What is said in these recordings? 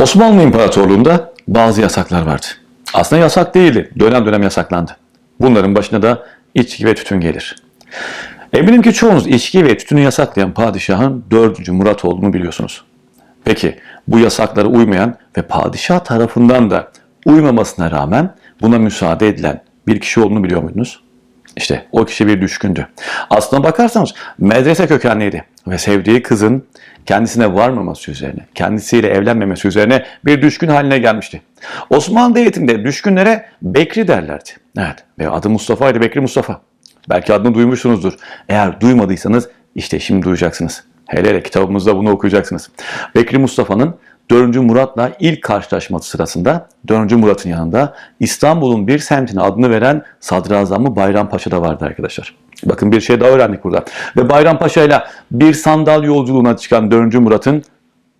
Osmanlı İmparatorluğu'nda bazı yasaklar vardı. Aslında yasak değildi. Dönem dönem yasaklandı. Bunların başına da içki ve tütün gelir. Eminim ki çoğunuz içki ve tütünü yasaklayan padişahın 4. Murat olduğunu biliyorsunuz. Peki bu yasaklara uymayan ve padişah tarafından da uymamasına rağmen buna müsaade edilen bir kişi olduğunu biliyor muydunuz? İşte o kişi bir düşkündü. Aslına bakarsanız medrese kökenliydi ve sevdiği kızın kendisine varmaması üzerine, kendisiyle evlenmemesi üzerine bir düşkün haline gelmişti. Osmanlı Devleti'nde düşkünlere Bekri derlerdi. Evet ve adı Mustafa'ydı Bekri Mustafa. Belki adını duymuşsunuzdur. Eğer duymadıysanız işte şimdi duyacaksınız. Hele hele kitabımızda bunu okuyacaksınız. Bekri Mustafa'nın 4. Murat'la ilk karşılaşması sırasında 4. Murat'ın yanında İstanbul'un bir semtine adını veren Sadrazamı Bayrampaşa da vardı arkadaşlar. Bakın bir şey daha öğrendik burada. Ve Bayrampaşa ile bir sandal yolculuğuna çıkan 4. Murat'ın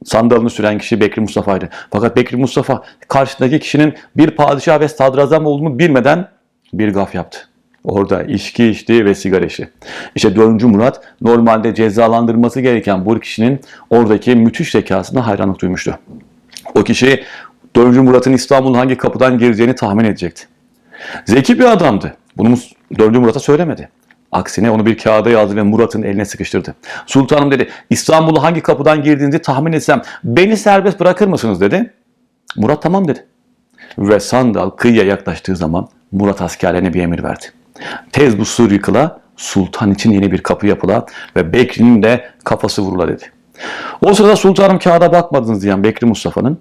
sandalını süren kişi Bekri Mustafa'ydı. Fakat Bekri Mustafa karşısındaki kişinin bir padişah ve sadrazam olduğunu bilmeden bir gaf yaptı. Orada içki içti ve sigara içti. İşte 4. Murat normalde cezalandırması gereken bu kişinin oradaki müthiş zekasına hayranlık duymuştu. O kişi 4. Murat'ın İstanbul'un hangi kapıdan gireceğini tahmin edecekti. Zeki bir adamdı. Bunu 4. Murat'a söylemedi. Aksine onu bir kağıda yazdı ve Murat'ın eline sıkıştırdı. Sultanım dedi, İstanbul'u hangi kapıdan girdiğinizi tahmin etsem beni serbest bırakır mısınız dedi. Murat tamam dedi. Ve sandal kıyıya yaklaştığı zaman Murat askerlerine bir emir verdi. Tez bu sur yıkıla, sultan için yeni bir kapı yapıla ve Bekri'nin de kafası vurula dedi. O sırada sultanım kağıda bakmadınız diyen Bekri Mustafa'nın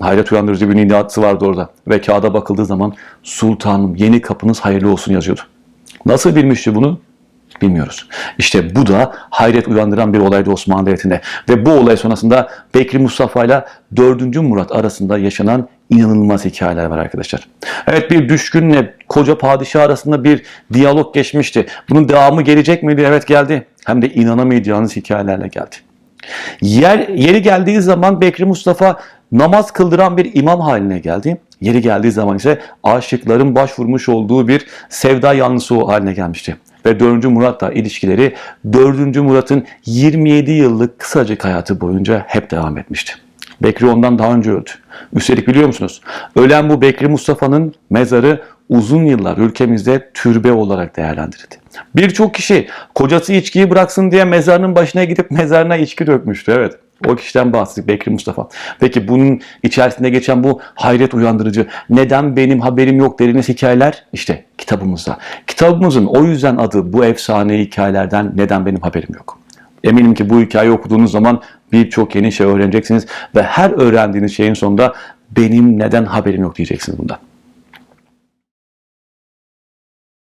hayret uyandırıcı bir nidası vardı orada. Ve kağıda bakıldığı zaman sultanım yeni kapınız hayırlı olsun yazıyordu. Nasıl bilmişti bunu? Bilmiyoruz. İşte bu da hayret uyandıran bir olaydı Osmanlı Devleti'nde. Ve bu olay sonrasında Bekri Mustafa ile 4. Murat arasında yaşanan inanılmaz hikayeler var arkadaşlar. Evet bir düşkünle koca padişah arasında bir diyalog geçmişti. Bunun devamı gelecek miydi? Evet geldi. Hem de inanamayacağınız hikayelerle geldi. Yer, yeri geldiği zaman Bekri Mustafa namaz kıldıran bir imam haline geldi. Yeri geldiği zaman ise aşıkların başvurmuş olduğu bir sevda yanlısı haline gelmişti. Ve 4. Murat'la ilişkileri 4. Murat'ın 27 yıllık kısacık hayatı boyunca hep devam etmişti. Bekri ondan daha önce öldü. Üstelik biliyor musunuz? Ölen bu Bekri Mustafa'nın mezarı uzun yıllar ülkemizde türbe olarak değerlendirildi. Birçok kişi kocası içkiyi bıraksın diye mezarının başına gidip mezarına içki dökmüştü. Evet. O kişiden bahsettik Bekri Mustafa. Peki bunun içerisinde geçen bu hayret uyandırıcı neden benim haberim yok dediğiniz hikayeler işte kitabımızda. Kitabımızın o yüzden adı bu efsane hikayelerden neden benim haberim yok. Eminim ki bu hikayeyi okuduğunuz zaman birçok yeni şey öğreneceksiniz ve her öğrendiğiniz şeyin sonunda benim neden haberim yok diyeceksiniz bundan.